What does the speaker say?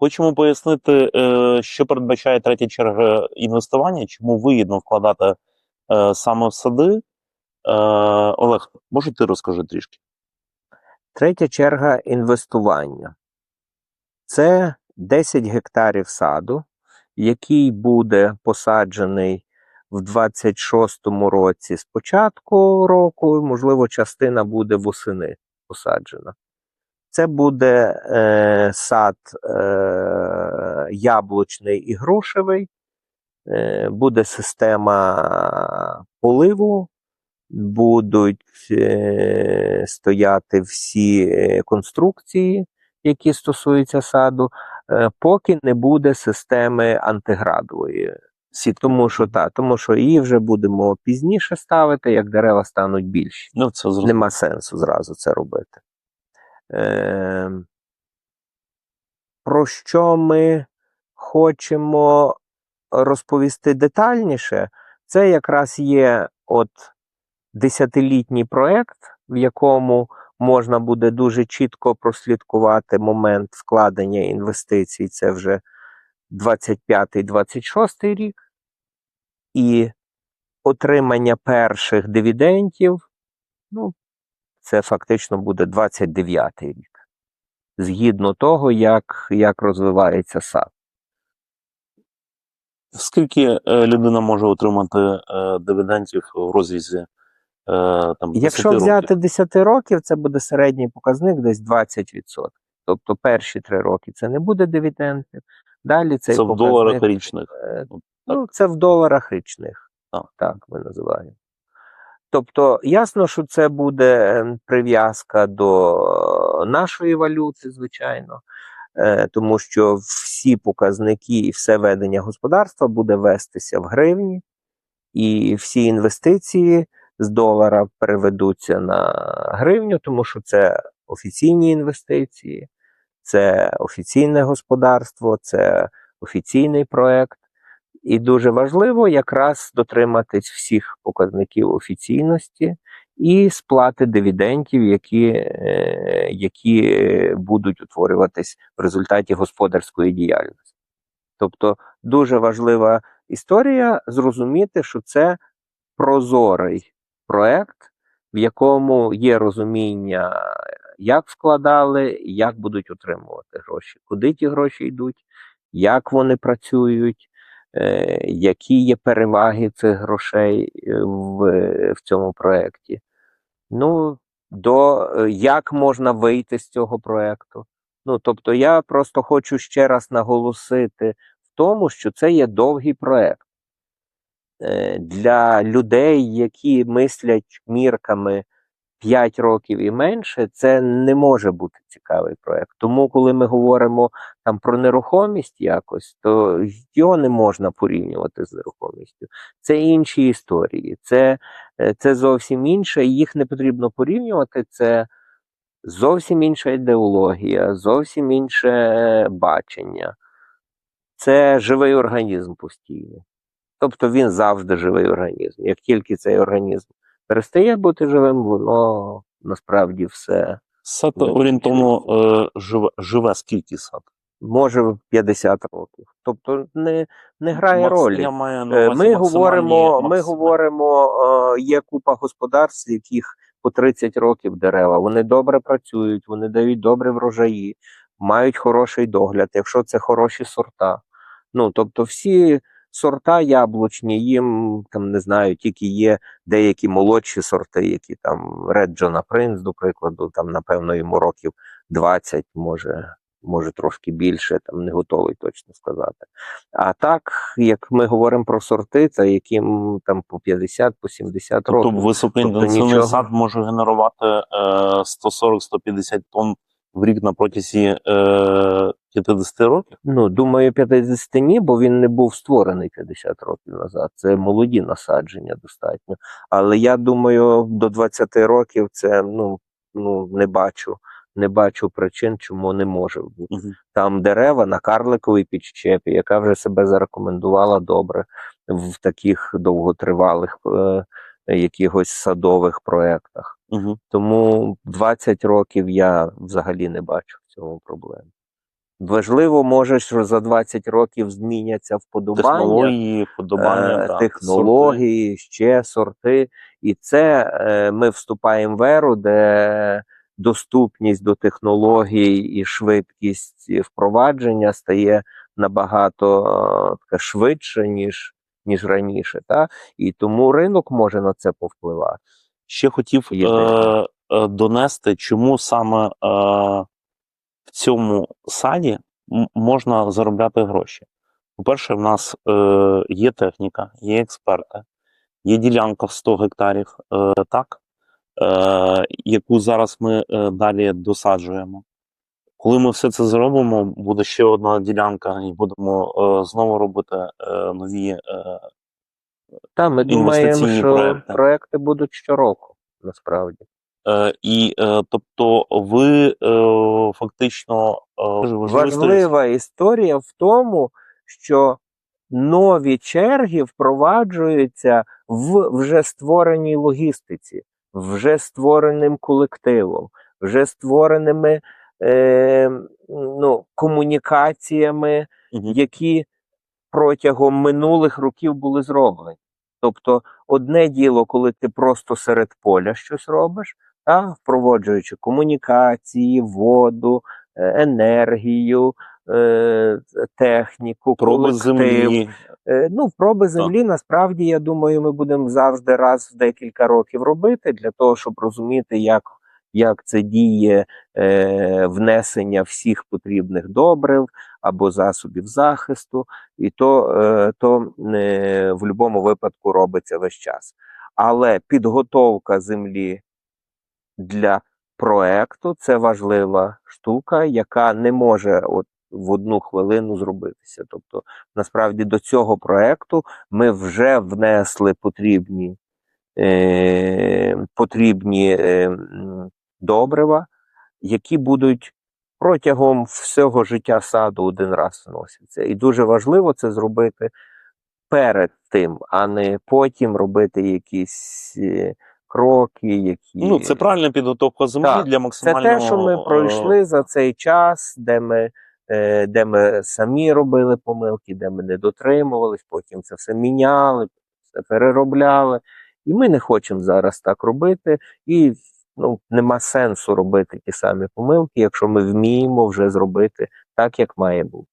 Хочемо пояснити, е, що передбачає третя черга інвестування, чому вигідно вкладати е, саме в сади. Е, Олег, може ти розкажи трішки? Третя черга інвестування. Це 10 гектарів саду, який буде посаджений в 26-му році з початку року, можливо, частина буде восени посаджена. Це буде е, сад е, яблучний і грушевий, е, буде система поливу, будуть е, стояти всі е, конструкції, які стосуються саду, поки не буде системи антиградової. Сітки. Тому що, та, тому що її вже будемо пізніше ставити, як дерева стануть більші. Ну, це зрозуміло. Нема сенсу зразу це робити. Е, про що ми хочемо розповісти детальніше, це якраз є от десятилітній проект, в якому можна буде дуже чітко прослідкувати момент вкладення інвестицій. Це вже 25-26 рік, і отримання перших дивідендів, ну, це фактично буде 29 рік. Згідно того, як, як розвивається сад. Скільки е, людина може отримати е, дивідендів в розрізі е, там, 10 Якщо років? взяти 10 років, це буде середній показник десь 20%. Тобто перші 3 роки це не буде дивідендів. Далі цей це в доларах річних. е, Ну, це в доларах річних. Так. Так, ми називаємо. Тобто, ясно, що це буде е, прив'язка до нашої валюти, звичайно, тому що всі показники і все ведення господарства буде вестися в гривні, і всі інвестиції з долара переведуться на гривню, тому що це офіційні інвестиції, це офіційне господарство, це офіційний проект. І дуже важливо якраз дотриматись всіх показників офіційності і сплати дивідендів, які, е, які будуть утворюватись в результаті господарської діяльності. Тобто дуже важлива історія зрозуміти, що це прозорий проект, в якому є розуміння, як вкладали, як будуть отримувати гроші, куди ті гроші йдуть, як вони працюють е, які є переваги цих грошей е, в, в цьому проєкті. Ну, до е, як можна вийти з цього проєкту. Ну, тобто, я просто хочу ще раз наголосити в тому, що це є довгий проєкт. Е, Для людей, які мислять мірками 5 років і менше, це не може бути цікавий проект. Тому, коли ми говоримо там про нерухомість якось, то його не можна порівнювати з нерухомістю. Це інші історії, це, е, це зовсім інше, їх не потрібно порівнювати. Це зовсім інша ідеологія, зовсім інше бачення. Це живий організм постійний. Тобто він завжди живий організм. Як тільки цей організм перестає бути живим, воно насправді все Сад орієнтовно е, живе, живе скільки сад? може 50 років. Тобто не, не грає Макс- ролі. Я маю на Е, увазі Ми максимальні- говоримо, ми говоримо, е, є купа господарств, яких по 30 років дерева. Вони добре працюють, вони дають добре врожаї, мають хороший догляд, якщо це хороші сорта. Ну тобто, всі сорта яблучні, їм там не знаю, тільки є деякі молодші сорти, які там Red John Prince, до прикладу, там напевно йому років 20, може. Може трошки більше, там не готовий точно сказати. А так, як ми говоримо про сорти, це яким там по 50, по 70 Тобто років. високоінтенсивний нічого. сад може генерувати е, 140-150 тонн в рік на протязі е, 50 років. Ну, думаю, 50 ні, бо він не був створений 50 років назад. Це молоді насадження достатньо. Але я думаю, до 20 років це ну, ну не бачу. Не бачу причин, чому не може бути. Мгм. Там дерева на карликовій підщепі, яка вже себе зарекомендувала добре в таких довготривалих е, якихось садових проєктах. Угу. Тому 20 років я взагалі не бачу в цьому проблеми. Важливо, може, що за 20 років зміняться вподобання, Технології, подобання, е, да, технології, ще сорти. І це е, ми вступаємо в еру, де доступність до технологій і швидкість впровадження стає набагато е, швидше, ніж, ніж раніше. Та? І тому ринок може на це повпливати. Ще хотів е, е, донести, чому саме е, в цьому саді можна заробляти гроші. По-перше, в нас е, є техніка, є експерти, є ділянка в 100 гектарів, е, так, е, яку зараз ми е, далі досаджуємо. Коли ми все це зробимо, буде ще одна ділянка, і будемо е, знову робити е, нові е, Та, ми думаємо, Інвестиційні що проекти. проекти будуть щороку, насправді. Е, і е, тобто ви е, фактично Важлива історія в тому, що нові черги впроваджуються в вже створеній логістиці, вже створеним колективом, вже створеними е, ну, комунікаціями, які протягом минулих років були зроблені. Тобто, одне діло, коли ти просто серед поля щось робиш, та, впроваджуючи комунікації, воду, е, енергію, е, техніку, проби колектив. землі. Е, Ну, проби землі, насправді, я думаю, ми будемо завжди раз в декілька років робити для того, щоб розуміти, як, як це діє е, внесення всіх потрібних добрив або засобів захисту, і то, е, то е, в будь-якому випадку робиться весь час. Але підготовка землі для проекту це важлива штука, яка не може от в одну хвилину зробитися. Тобто, насправді до цього проекту ми вже внесли потрібні, е, потрібні е, добрива, які будуть протягом всього життя саду один раз вносяться. І дуже важливо це зробити перед тим, а не потім робити якісь е, кроки, які Ну, це правильна підготовка землі Так, для це те, що ми е, пройшли за цей час, де ми, е, де ми самі робили помилки, де ми не дотримувались, потім це все міняли, все переробляли. І ми не хочемо зараз так робити. І ну, нема сенсу робити ті самі помилки, якщо ми вміємо вже зробити так, як має бути.